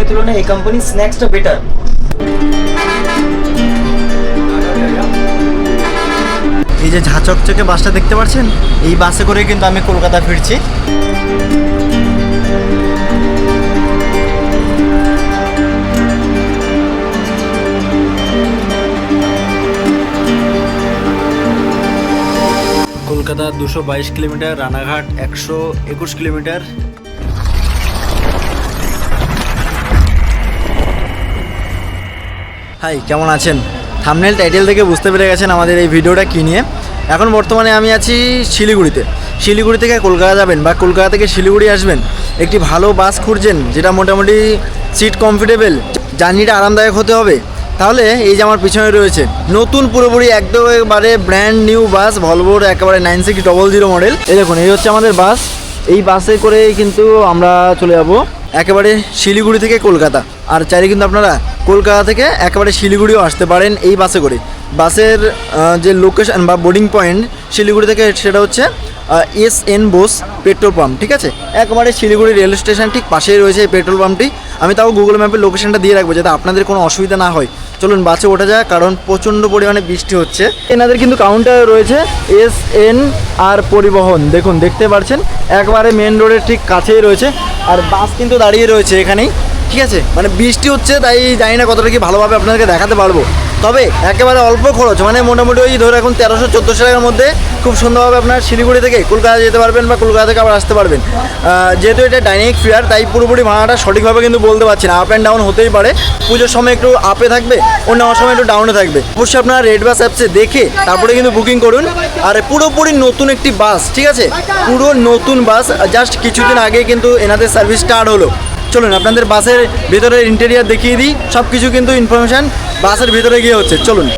কোম্পানির তুলনায় এই কোম্পানি স্ন্যাক্সটা বেটার এই যে ঝাঁচকচকে বাসটা দেখতে পাচ্ছেন এই বাসে করে কিন্তু আমি কলকাতা ফিরছি। কলকাতা দুশো বাইশ কিলোমিটার, রানাঘাট একশো একুশ কিলোমিটার হাই, কেমন আছেন? থামনেল টাইটেল থেকে বুঝতে পেরে গেছেন আমাদের এই ভিডিওটা কী নিয়ে। এখন বর্তমানে আমি আছি শিলিগুড়িতে। শিলিগুড়ি থেকে কলকাতা যাবেন বা কলকাতা থেকে শিলিগুড়ি আসবেন। একটি ভালো বাস খুঁজছেন, যেটা মোটামুটি সিট কমফোর্টেবল জার্নিটা আরামদায়ক হতে হবে। তাহলে এই যে আমার পিছনে রয়েছে, নতুন পুরোপুরি একদমবারে ব্র্যান্ড নিউ বাস ভলভোর একেবারে nine six double zero model এই দেখুন, এই হচ্ছে আমাদের বাস এই বাসে করে কিন্তু আমরা চলে যাব। একেবারে শিলিগুড়ি থেকে কলকাতা। আর চাইলে কিন্তু আপনারা কলকাতা থেকে একেবারে শিলিগুড়িও আসতে পারেন এই বাসে করে। বাসের যে লোকেশন বা বোর্ডিং পয়েন্ট শিলিগুড়ি থেকে সেটা হচ্ছে S N Bose petrol pump ঠিক আছে? একেবারে শিলিগুড়ি রেল স্টেশন ঠিক পাশেই রয়েছে এই পেট্রোল পাম্পটি আমি তাও গুগল ম্যাপের লোকেশনটা দিয়ে রাখব যাতে আপনাদের কোনো অসুবিধা না হয়। চলুন বাসে ওঠা যায় কারণ প্রচণ্ড পরিমাণে বৃষ্টি হচ্ছে। এনাদের কিন্তু কাউন্টার রয়েছে এস এন আর পরিবহন। দেখুন, দেখতে পাচ্ছেন একবারে মেন রোডের ঠিক কাছেই রয়েছে, আর বাস কিন্তু দাঁড়িয়ে রয়েছে এখানেই। ঠিক আছে? মানে বৃষ্টি হচ্ছে, তাই জানি না কতটা কি ভালোভাবে আপনাদেরকে দেখাতে পারব। তবে একেবারে অল্প খরচ মানে মোটামুটি ওই ধরে এখন তেরোশো, চোদ্দোশো টাকার মধ্যে খুব সুন্দরভাবে আপনার শিলিগুড়ি থেকে কলকাতা যেতে পারবেন বা কলকাতা থেকে আবার আসতে পারবেন। যেহেতু এটা ডাইনামিক ফেয়ার তাই পুরোপুরি ভাড়াটা সঠিকভাবে কিন্তু বলতে পারছি না। আপ অ্যান্ড ডাউন হতেই পারে। পুজোর সময় একটু আপে থাকবে, অন্য সময় একটু ডাউনে থাকবে। অবশ্যই আপনারা রেড বাস অ্যাপসে দেখে তারপরে কিন্তু বুকিং করুন। আর পুরোপুরি নতুন একটি বাস ঠিক আছে? পুরো নতুন বাস জাস্ট কিছুদিন আগে কিন্তু এনাদের সার্ভিস স্টার্ট হলো। চলুন, আপনাদের বাসের ভেতরের ইন্টেরিয়ার দেখিয়ে দিই। সব কিছু কিন্তু ইনফরমেশান বাসের ভিতরে গিয়ে হচ্ছে চলুন।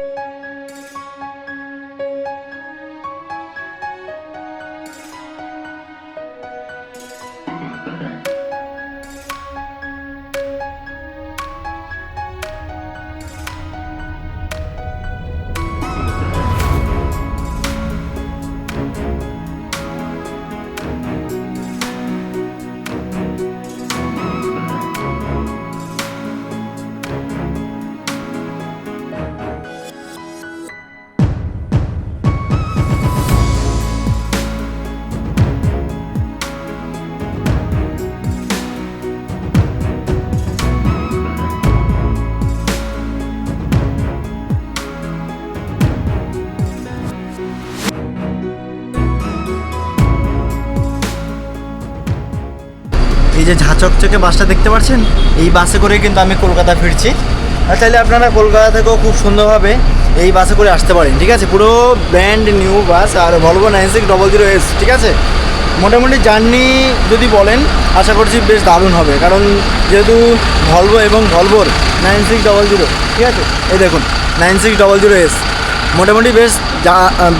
এই যে ঝাঁচকচকে বাসটা দেখতে পাচ্ছেন এই বাসে করে কিন্তু আমি কলকাতা ফিরছি। আর চাইলে আপনারা কলকাতা থেকেও খুব সুন্দরভাবে এই বাসে করে আসতে পারেন, ঠিক আছে? পুরো ব্র্যান্ড নিউ বাস আর Volvo nine six double zero S ঠিক আছে? মোটামুটি জার্নি যদি বলেন, আশা করছি বেশ দারুণ হবে। কারণ যেহেতু ভলভো এবং ভলভোর নাইন সিক্স ডবল জিরো ঠিক আছে? এই দেখুন nine six double zero S মোটামুটি বেশ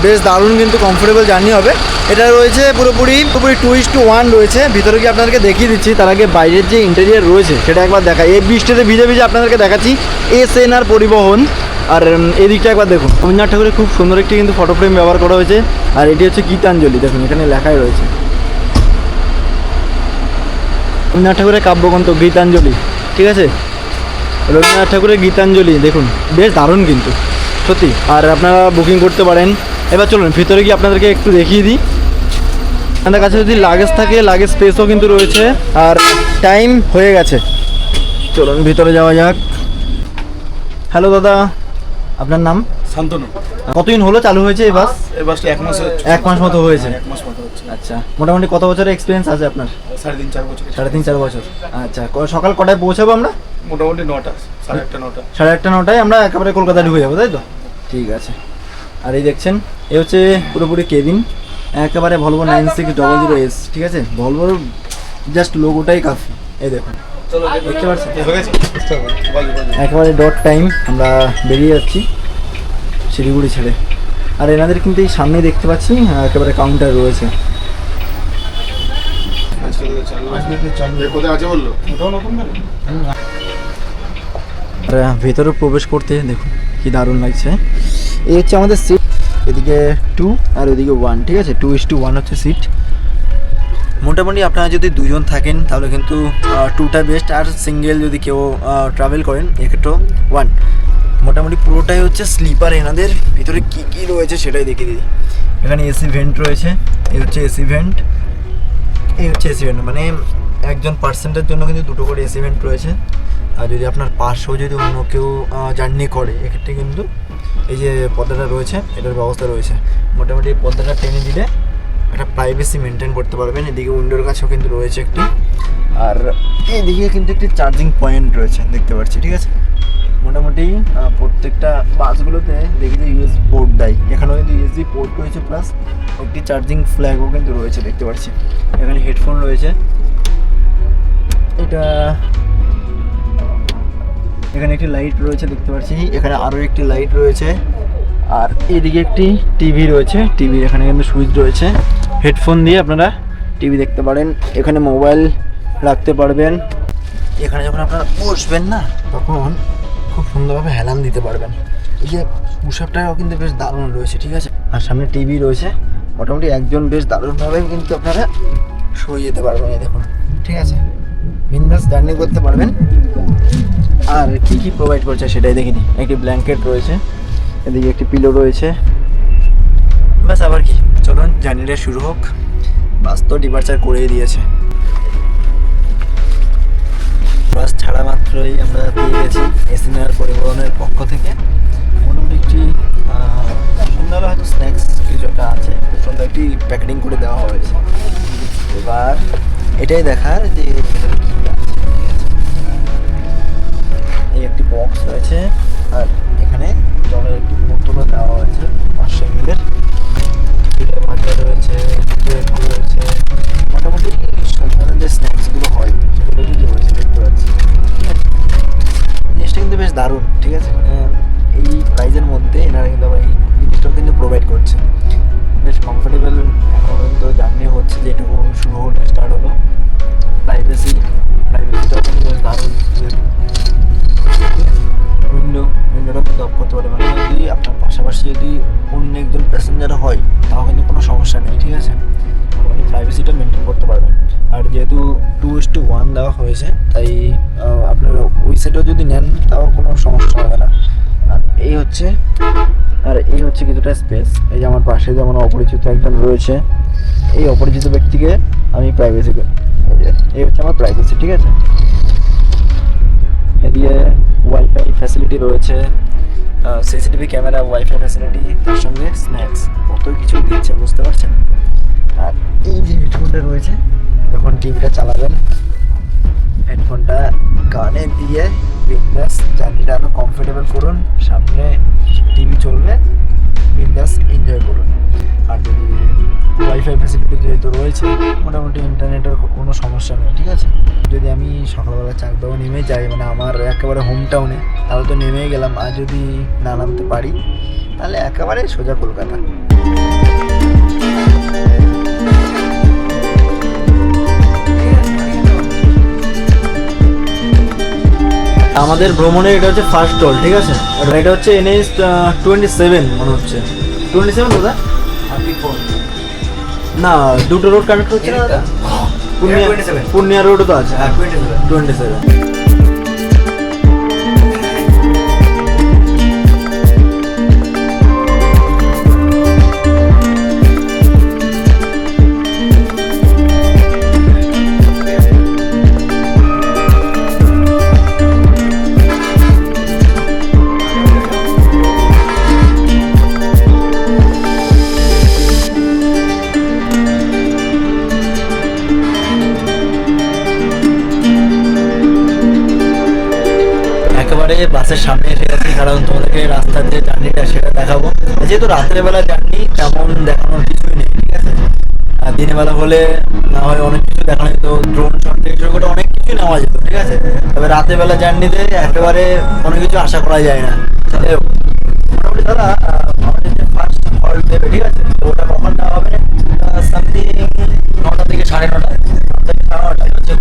বেশ দারুণ কিন্তু কমফোর্টেবল জার্নি হবে। এটা রয়েছে পুরোপুরি পুরোপুরি টু ইস টু ওয়ান রয়েছে। ভিতরে গিয়ে আপনাদেরকে দেখিয়ে দিচ্ছি, তার আগে বাইরের যে ইন্টেরিয়ার রয়েছে, সেটা একবার দেখা। এই বৃষ্টিতে ভিজে ভিজে আপনাদেরকে দেখাচ্ছি এস এন আর পরিবহন। আর এদিকটা একবার দেখুন। রবীন্দ্রনাথ ঠাকুরের খুব সুন্দর একটি কিন্তু ফটো ফ্রেম ব্যবহার করা হয়েছে। আর এটি হচ্ছে গীতাঞ্জলি। দেখুন, এখানে লেখাই রয়েছে। রবীন্দ্রনাথ ঠাকুরের কাব্যগ্রন্থ গীতাঞ্জলি, ঠিক আছে? রবীন্দ্রনাথ ঠাকুরের গীতাঞ্জলি, দেখুন, বেশ দারুণ কিন্তু, সত্যি। আর আপনারা বুকিং করতে পারেন। এবার চলুন, ভিতরে গিয়ে আপনাদেরকে একটু দেখিয়ে দিই। আপনাদের কাছে যদি লাগেজ থাকে লাগেজ স্পেসও কিন্তু রয়েছে। আর টাইম হয়ে গেছে। চলুন ভিতরে যাওয়া যাক। হ্যালো দাদা। আপনার নাম? শান্তনু। কতদিন হলো চালু হয়েছে এই বাস এই বাসটা এক মাস। এক মাস মতো হয়েছে। এক মাস মতো হচ্ছে। আচ্ছা মোটামুটি কত বছরের এক্সপিরিয়েন্স আছে আপনার? সাড়ে তিন চার বছর। সাড়ে তিন চার বছর। আচ্ছা সকাল কটায় পৌঁছাবো আমরা? মোটামুটি নটা সাড়ে একটা নটা। সাড়ে আটটা নটায় আমরা একেবারে কলকাতা ঢুকে যাব তাই তো? ঠিক আছে। আর এই দেখছেন এ হচ্ছে পুরোপুরি কেবিন একেবারে Volvo nine six double zero S ঠিক আছে? ভলভোর জাস্ট লোগোটাই কাফি। এই দেখুন। দেখতে বাজে। একেবারে ডট টাইম আমরা বেরিয়ে যাচ্ছি শিলিগুড়ি ছেড়ে। আর এনাদের কিন্তু এই সামনে দেখতে পাচ্ছি একেবারে কাউন্টার রয়েছে। ভেতরে প্রবেশ করতে দেখুন কি দারুণ লাগছে। এই হচ্ছে আমাদের সিট এদিকে টু আর ওদিকে ওয়ান ঠিক আছে? টু ইস টু ওয়ান হচ্ছে সিট মোটামুটি আপনারা যদি দুজন থাকেন, তাহলে কিন্তু টুটা বেস্ট আর সিঙ্গেল যদি কেউ ট্রাভেল করেন, এক্ষেত্রেও ওয়ান মোটামুটি পুরোটাই হচ্ছে স্লিপার এনাদের। ভিতরে কী কী রয়েছে সেটাই দেখিয়ে দিই। এখানে এসি ভেন্ট রয়েছে, এই হচ্ছে এসি ভেন্ট এই হচ্ছে এসি ভেন্ট মানে একজন পার্সেন্টের জন্য কিন্তু দুটো করে এসি ভেন্ট রয়েছে। আর যদি আপনার পাশেও যদি অন্য কেউ জার্নি করে, এক্ষেত্রে কিন্তু এই যে পর্দাটা রয়েছে, এটার ব্যবস্থা রয়েছে। মোটামুটি পর্দাটা টেনে দিলে একটা প্রাইভেসি মেনটেন করতে পারবেন। এদিকে উইন্ডোর কাছেও কিন্তু রয়েছে একটি। আর এইদিকে কিন্তু একটি চার্জিং পয়েন্ট রয়েছে, দেখতে পাচ্ছি, ঠিক আছে? মোটামুটি প্রত্যেকটা বাসগুলোতে দেখি যে ইউএস পোর্ট দেয়। এখানেও কিন্তু ইউএসবি পোর্ট রয়েছে প্লাস একটি চার্জিং ফ্ল্যাগও কিন্তু রয়েছে, দেখতে পাচ্ছি। এখানে হেডফোন রয়েছে। এটা এখানে একটি লাইট রয়েছে, দেখতে পাচ্ছি। এখানে আরও একটি লাইট রয়েছে আর এদিকে একটি টিভি রয়েছে। টিভি এখানে কিন্তু সুইচ রয়েছে। হেডফোন দিয়ে আপনারা টিভি দেখতে পারেন। এখানে মোবাইল রাখতে পারবেন। এখানে যখন আপনারা বসবেন না, তখন খুব সুন্দরভাবে হেলান দিতে পারবেন। এই যে পুষাপটাও কিন্তু বেশ দারুণ রয়েছে, ঠিক আছে? আর সামনে টিভি রয়েছে। মোটামুটি একজন বেশ দারুণভাবে কিন্তু আপনারা শুয়ে যেতে পারবেন, এই দেখুন, ঠিক আছে? বিন্দাস জার্নি করতে পারবেন। আর কি কি প্রোভাইড করছে সেটাই দেখিনি। একটি ব্ল্যাঙ্কেট রয়েছে, এদিকে একটি পিলো রয়েছে। ব্যাস, আবার কি? চলুন জার্নিটা শুরু হোক। বাস তো ডিপার্চার করেই দিয়েছে। বাস ছাড়া মাত্রই আমরা পেয়ে গেছি এসিনার পরিবহনের পক্ষ থেকে। মোটামুটি একটি সুন্দর হয়তো স্ন্যাক্স কিছু একটা আছে সুন্দর একটি প্যাকেটিং করে দেওয়া হয়েছে। এবার এটাই দেখার যে বক্স রয়েছে। আর এখানে জলের একটি বোতলও দেওয়া হয়েছে পাঁচশো পিঠে ভাজা রয়েছে রয়েছে। মোটামুটি ধরনের যে স্ন্যাক্সগুলো হয় সেগুলো কিন্তু রয়েছে দেখতে পাচ্ছি। ঠিক আছে? জিনিসটা কিন্তু বেশ দারুণ, ঠিক আছে? মানে এই প্রাইজের মধ্যে এনারা কিন্তু আবার এই জিনিসটাও কিন্তু প্রোভাইড করছে। বেশ কমফোর্টেবল এখন পর্যন্ত জার্নি হচ্ছে যেটুকু শুরু হলো স্টার্ট হলো। প্রাইভেসি প্রাইভেসিটাও কিন্তু বেশ দারুণ। যেহেতু টু ইস টু ওয়ান দেওয়া হয়েছে, তাই আপনারা ওই সাইডেও যদি নেন, তাও কোনো সমস্যা হবে না। আর এই হচ্ছে, আর এই হচ্ছে কিছুটা স্পেস এই যে আমার পাশে যেমন অপরিচিত একজন রয়েছে, এই অপরিচিত ব্যক্তিকে আমি প্রাইভেসি এই হচ্ছে আমার প্রাইভেসি ঠিক আছে? এদিকে ওয়াইফাই ফ্যাসিলিটি রয়েছে সিসিটিভি ক্যামেরা ওয়াইফাই ফ্যাসিলিটি তার সঙ্গে স্ন্যাক্স কত কিছু দিচ্ছে, বুঝতে পারছেন? আর এই যে হেডফোনটা রয়েছে যখন টিভিটা চালাবেন। হেডফোনটা কানে দিয়ে বিন্দাস জার্নিটা আরও কমফোর্টেবল করুন। সামনে টিভি চলবে, বিন্দাস এনজয় করুন। আর যদি ওয়াইফাই ফ্যাসিলিটি যেহেতু রয়েছে, মোটামুটি ইন্টারনেটের কোনো সমস্যা নেই, ঠিক আছে? যদি আমি সকালবেলা চাকদাও নেমে যাই মানে আমার একেবারে হোম টাউনে তাহলে তো নেমেই গেলাম। আর যদি না নামতে পারি, তাহলে একেবারে সোজা কলকাতা। আমাদের ভ্রমণে এটা হচ্ছে ফার্স্ট টল ঠিক আছে? আর এটা হচ্ছে এনএস টোয়েন্টি সেভেন মনে হচ্ছে। টোয়েন্টি সেভেন দাদা না দুটো রোড কানেক্ট হচ্ছে না? পূর্ণিয়া পূর্ণিয়া রোডও তো আছে। হ্যাঁ টোয়েন্টি সেভেন সেভেন বাসের সামনে এসে গেছি, কারণ তোমাদেরকে রাস্তার যে জার্নিটা সেটা দেখাবো। যেহেতু রাত্রের বেলা জার্নি, তেমন দেখানোর কিছুই নেই, ঠিক আছে? দিনের বেলা হলে না হয় অনেক কিছু দেখানো যেত ড্রোন শট থেকে শুরু করে অনেক কিছু নেওয়া যেত, ঠিক আছে? তবে রাতের বেলা জার্নিতে একেবারে কোনো কিছু আশা করা যায় না। মোটামুটি দাদা আমাদের যে ফার্স্ট দেবে, ঠিক আছে? ওটা কখন দেওয়া হবে? সামথিং নটা থেকে সাড়ে নটা থেকে সাড়ে নটা হচ্ছে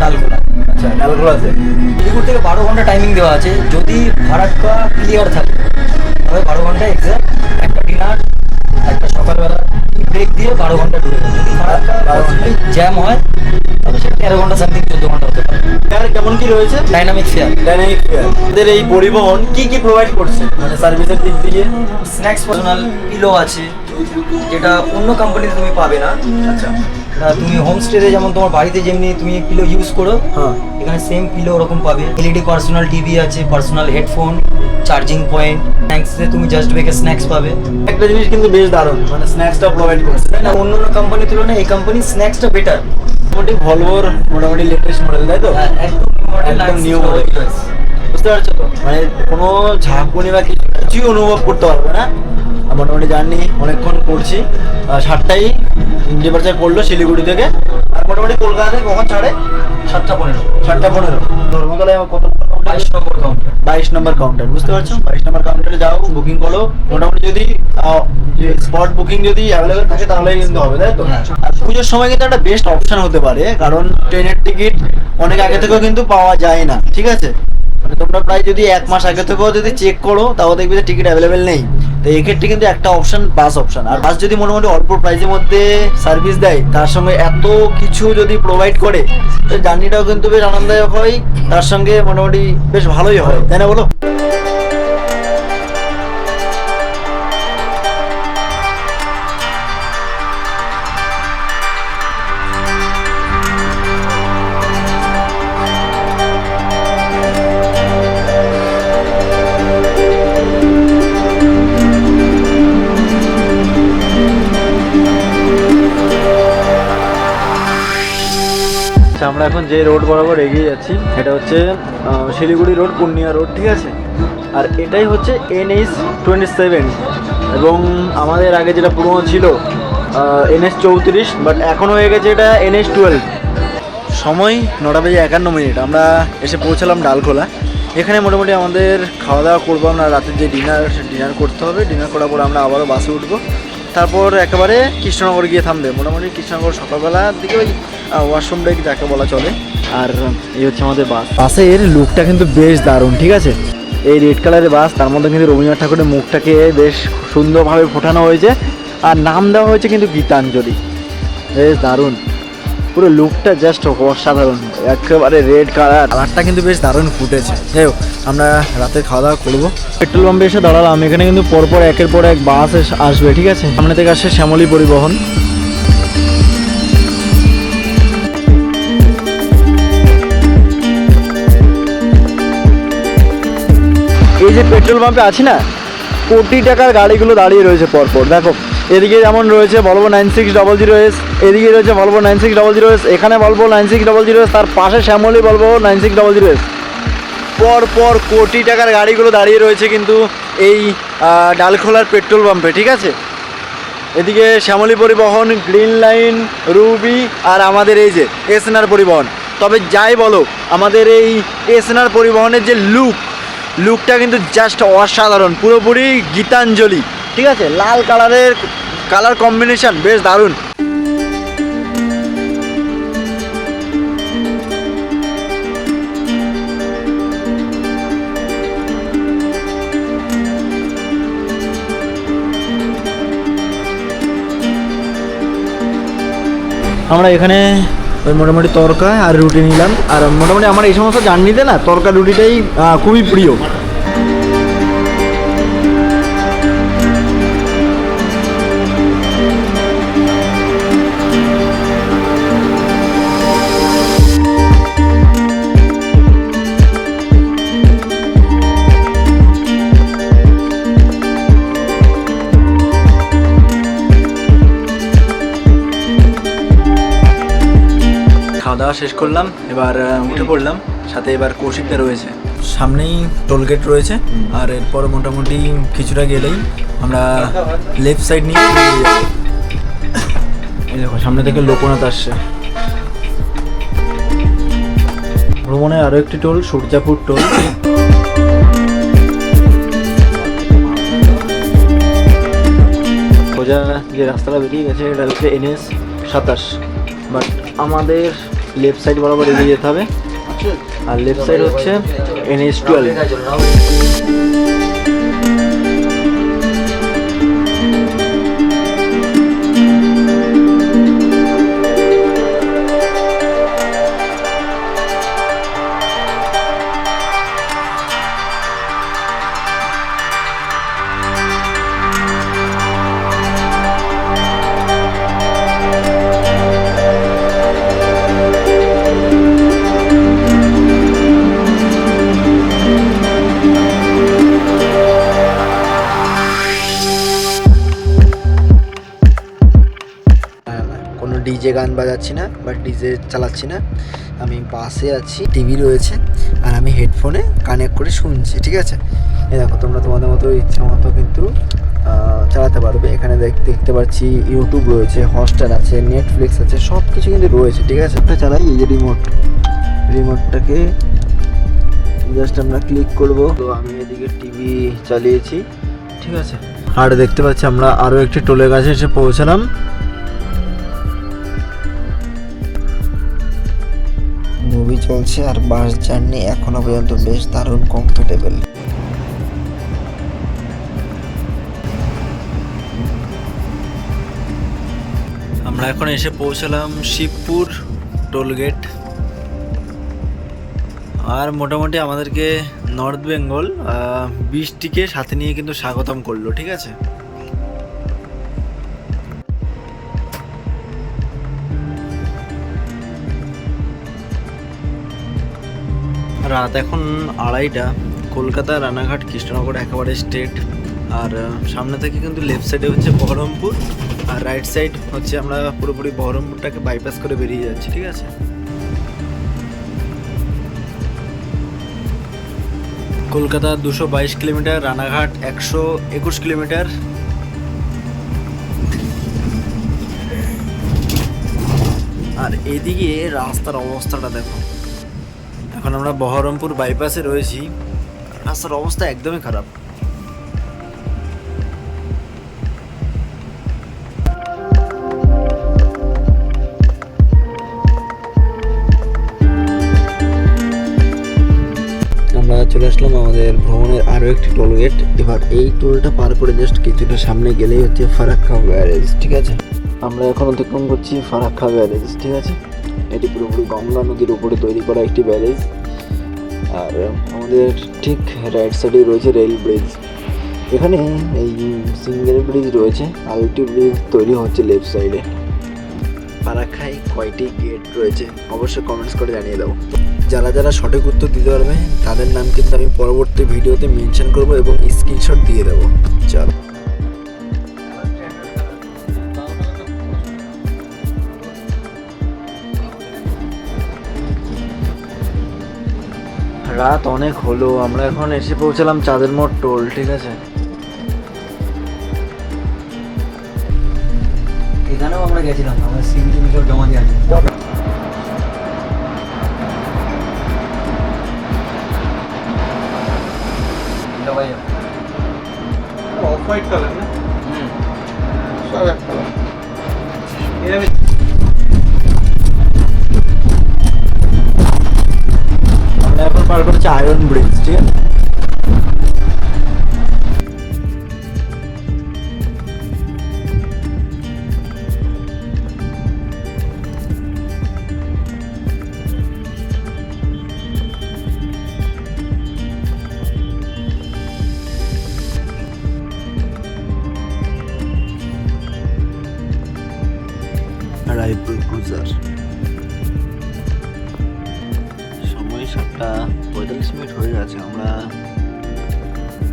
ডালগোলা আচ্ছা ডালগোলাতে শিলিগুড়ি থেকে বারো ঘণ্টা টাইমিং দেওয়া আছে। যদি ভাড়াটা ক্লিয়ার থাকে তবে বারো ঘণ্টা এক্সাক্ট একটা ডিনার একটা সকালবেলা ব্রেক দিয়ে বারো ঘণ্টা ঢুকে যাবে। যদি জ্যাম হয় তবে সেটা তেরো ঘণ্টা সামথিং চোদ্দ ঘণ্টা হতে পারে। ফেয়ার কেমন কি রয়েছে? ডাইনামিক ফেয়ার ডাইনামিক ফেয়ার আমাদের এই পরিবহন কি কি প্রোভাইড করছে? মানে সার্ভিসের দিক দিয়ে? স্ন্যাক্স পার্সোনাল পিলো আছে যেটা অন্য কোম্পানিতে তুমি পাবে না। আচ্ছা। তুমি হোমস্টেতে যেমন তোমার বাড়িতে যেমনি তুমি পিলো ইউজ করো হ্যাঁ। এখানে সেম পিলো ওরকম পাবে। এলইডি পার্সোনাল টিভি আছে পার্সোনাল হেডফোন চার্জিং পয়েন্ট স্ন্যাক্সে তুমি জাস্ট বেকে স্ন্যাক্স পাবে। একটা জিনিস কিন্তু বেশ দারুণ মানে স্ন্যাক্সটা প্রোভাইড করছে না? অন্য অন্য কোম্পানির তুলনায় এই কোম্পানির স্ন্যাক্সটা বেটার মোটামুটি ভলভোর মোটামুটি লেটেস্ট মডেল তাই তো? একদম একদম new model। বুঝতে পারছ তো? মানে কোনো ঝাঁকুনি বা কিছু কিছুই অনুভব করতে পারবে না। মোটামুটি জার্নি অনেকক্ষণ করছি। সাতটাই ডিপার্চার করল শিলিগুড়ি থেকে। আর মোটামুটি কলকাতা থেকে কখন ছাড়ে? সাতটা পনেরো। সাতটা পনেরো। ধর্মতলায় আমার কত বাইশ নম্বর কাউন্টার বাইশ নম্বর কাউন্টার বুঝতে পারছ? বাইশ নম্বর কাউন্টারে যাও বুকিং করো। মোটামুটি যদি স্পট বুকিং যদি অ্যাভেলেবেল থাকে তাহলেই কিন্তু হবে তাই তো? হ্যাঁ। আর পুজোর সময় কিন্তু একটা বেস্ট অপশন হতে পারে কারণ ট্রেনের টিকিট অনেক আগে থেকেও কিন্তু পাওয়া যায় না ঠিক আছে? মানে তোমরা প্রায় যদি এক মাস আগে থেকেও যদি চেক করো, তাও দেখবে যে টিকিট অ্যাভেলেবেল নেই। তো এক্ষেত্রে কিন্তু একটা অপশন বাস অপশন আর বাস যদি মোটামুটি অল্প প্রাইসের মধ্যে সার্ভিস দেয়, তার সঙ্গে এত কিছু যদি প্রোভাইড করে, তো জার্নিটাও কিন্তু বেশ আনন্দদায়ক হয়, তার সঙ্গে মোটামুটি বেশ ভালোই হয়। তাই না বলো? আমরা এখন যে রোড বরাবর এগিয়ে যাচ্ছি এটা হচ্ছে শিলিগুড়ি রোড, পূর্ণিয়া রোড, ঠিক আছে? আর এটাই হচ্ছে এনএইচ টোয়েন্টি সেভেন এবং আমাদের আগে যেটা পুরনো ছিল এনএস চৌত্রিশ বাট এখন হয়ে গেছে এটা এন এনএস টুয়েলভ সময় নটা বেজে একান্ন মিনিট, আমরা এসে পৌঁছালাম ডালখোলা। এখানে মোটামুটি আমাদের খাওয়া দাওয়া করব আমরা, রাতের যে ডিনার ডিনার করতে হবে। ডিনার করার পর আমরা আবারও বাসে উঠবো। তারপর একেবারে কৃষ্ণনগর গিয়ে থামবে। মোটামুটি কৃষ্ণনগর সকালবেলার দিকে ওই ওয়াশরুম ব্রেক যাকে বলা চলে। আর এই হচ্ছে আমাদের বাস বাসের লুকটা কিন্তু বেশ দারুণ, ঠিক আছে? এই রেড কালারের বাস তার মধ্যে কিন্তু রবীন্দ্রনাথ ঠাকুরের মুখটাকে বেশ সুন্দরভাবে ফোটানো হয়েছে। আর নাম দেওয়া হয়েছে কিন্তু গীতাঞ্জলি। বেশ দারুণ। পুরো লুকটা জাস্ট অসাধারণ। একেবারে রেড কালার কালারটা কিন্তু বেশ দারুণ ফুটেছে। যাই হোক আমরা রাতে খাওয়া দাওয়া করব। পেট্রোল পাম্পে এসে দাঁড়ালাম। এখানে কিন্তু পরপর একের পর এক বাস আসবে ঠিক আছে? সামনে থেকে আসছে শ্যামলী পরিবহন। এই যে পেট্রোল পাম্পে আছি না কোটি টাকার গাড়িগুলো দাঁড়িয়ে রয়েছে পরপর। দেখো এদিকে যেমন রয়েছে Volvo nine six double zero S এদিকে রয়েছে Volvo nine six double zero S এখানে Volvo nine six double zero S তার পাশে Shyamoli Volvo nine six double zero S পর পর কোটি টাকার গাড়িগুলো দাঁড়িয়ে রয়েছে কিন্তু এই ডালখোলার পেট্রোল পাম্পে, ঠিক আছে? এদিকে শ্যামলী পরিবহন গ্রিন লাইন রুবি আর আমাদের এই যে এসএনআর পরিবহন। তবে যাই বলো, আমাদের এই এসএনআর পরিবহনের যে লুক লুকটা কিন্তু জাস্ট অসাধারণ, পুরোপুরি গীতাঞ্জলি। ঠিক আছে? লাল কালারের কালার কম্বিনেশন বেশ দারুণ। আমরা এখানে ওই মোটামুটি তরকা আর রুটি নিলাম। আর মোটামুটি আমার এই সমস্ত জার্নিতে না, তরকা রুটিটাই খুবই প্রিয়। খাওয়া শেষ করলাম এবার উঠে পড়লাম সাথে এবার কৌশিকটা রয়েছে। সামনেই টোলগেট রয়েছে আর এরপর মোটামুটি কিছুটা গেলেই আমরা লেফট সাইড নিয়ে এই দেখো সামনে থেকে লোকনাথ আসছে। ভ্রমণের আরও একটি টোল সূর্যাপুর টোল সোজা যে রাস্তাটা বেরিয়ে গেছে এটা হচ্ছে এনএস সাতাশ। বাট আমাদের লেফট সাইড বরাবর এগিয়ে যেতে হবে। আর লেফট সাইড হচ্ছে এনএস টুয়েলভ ডিজে গান বাজাচ্ছি না বা ডিজে চালাচ্ছি না। আমি বাসে আছি টিভি রয়েছে আর আমি হেডফোনে কানেক্ট করে শুনছি ঠিক আছে? এই দেখো তোমরা তোমাদের মতো ইচ্ছা মতো কিন্তু চালাতে পারবে। এখানে দেখ- দেখতে পাচ্ছি ইউটিউব রয়েছে হটস্টার আছে নেটফ্লিক্স আছে সব কিছু কিন্তু রয়েছে ঠিক আছে? একটা চালাই এই যে রিমোট রিমোটটাকে জাস্ট আমরা ক্লিক করব। তো আমি এদিকে টিভি চালিয়েছি ঠিক আছে? আর দেখতে পাচ্ছি আমরা আরও একটি টোলের কাছে এসে পৌঁছালাম। চলছে আর বাস জার্নি এখনও পর্যন্ত বেশ দারুণ কমফোর্টেবল আমরা এখন এসে পৌঁছালাম শিবপুর টোলগেট আর মোটামুটি আমাদেরকে নর্থ বেঙ্গল বৃষ্টিকে সাথে নিয়ে কিন্তু স্বাগতম করল, ঠিক আছে? রাত এখন আড়াইটা, কলকাতা, রানাঘাট, কৃষ্ণনগর একেবারে স্টেট আর সামনে থেকে কিন্তু লেফট সাইডে হচ্ছে বহরমপুর, আর রাইট সাইড হচ্ছে আমরা পুরোপুরি বহরমপুরটাকে বাইপাস করে বেরিয়ে যাচ্ছি, ঠিক আছে? কলকাতা দুশো বাইশ কিলোমিটার, রানাঘাট একশো একুশ কিলোমিটার। আর এদিকে রাস্তার অবস্থাটা দেখো। এখন আমরা বহরমপুর বাইপাসে রয়েছি। রাস্তার অবস্থা একদমই খারাপ। আমরা চলে আসলাম আমাদের ভ্রমণের আরও একটি টোল গেট এবার এই টোলটা পার করে জাস্ট কিছুটা সামনে গেলেই হচ্ছে ফারাক্কা ব্যারেজ ঠিক আছে? আমরা এখন অতিক্রম করছি ফারাক্কা ব্যারেজ ঠিক আছে? এটি পুরোপুরি গঙ্গা নদীর উপরে তৈরি করা একটি ব্যারেজ। আর আমাদের ঠিক রাইট সাইডে রয়েছে রেল ব্রিজ এখানে এই সিঙ্গেল ব্রিজ রয়েছে আরেকটি ব্রিজ তৈরি হচ্ছে লেফট সাইডে ফারাক্কায় কয়টি গেট রয়েছে, অবশ্যই কমেন্টস করে জানিয়ে দাও। যারা যারা সঠিক উত্তর দিতে পারবে, তাদের নাম কিন্তু আমি পরবর্তী ভিডিওতে মেনশন করব এবং স্ক্রিনশট দিয়ে দেবো। চলো। রাত অনেক হলো, আমরা এখন এসে পৌঁছালাম চাঁদের মোড় টোল, ঠিক আছে? এখানেও আমরা গেছিলাম, আমরা সিভি সব জমা দিয়ে অফ হোয়াইট কালার আমরা এখন পার করছি আয়রন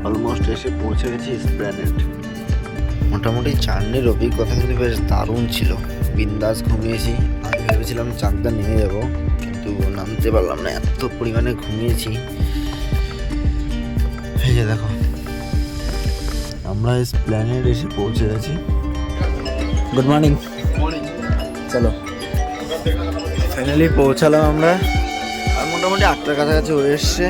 অলমোস্ট এসে পৌঁছে গেছি স্প্ল্যানেট মোটামুটি জার্নির অভিজ্ঞতা কিন্তু বেশ দারুণ ছিল। বিন্দাস ঘুমিয়েছি। আমি ভেবেছিলাম চাকদা নেমে যাব কিন্তু নামতে পারলাম না। এত পরিমাণে ঘুমিয়েছি। এই যে দেখো। আমরা স্প্ল্যানেট এসে পৌঁছে গেছি। গুড মর্নিং চলো। ফাইনালি পৌঁছালাম আমরা। আর মোটামুটি আটটার কাছাকাছি হয়ে এসছে।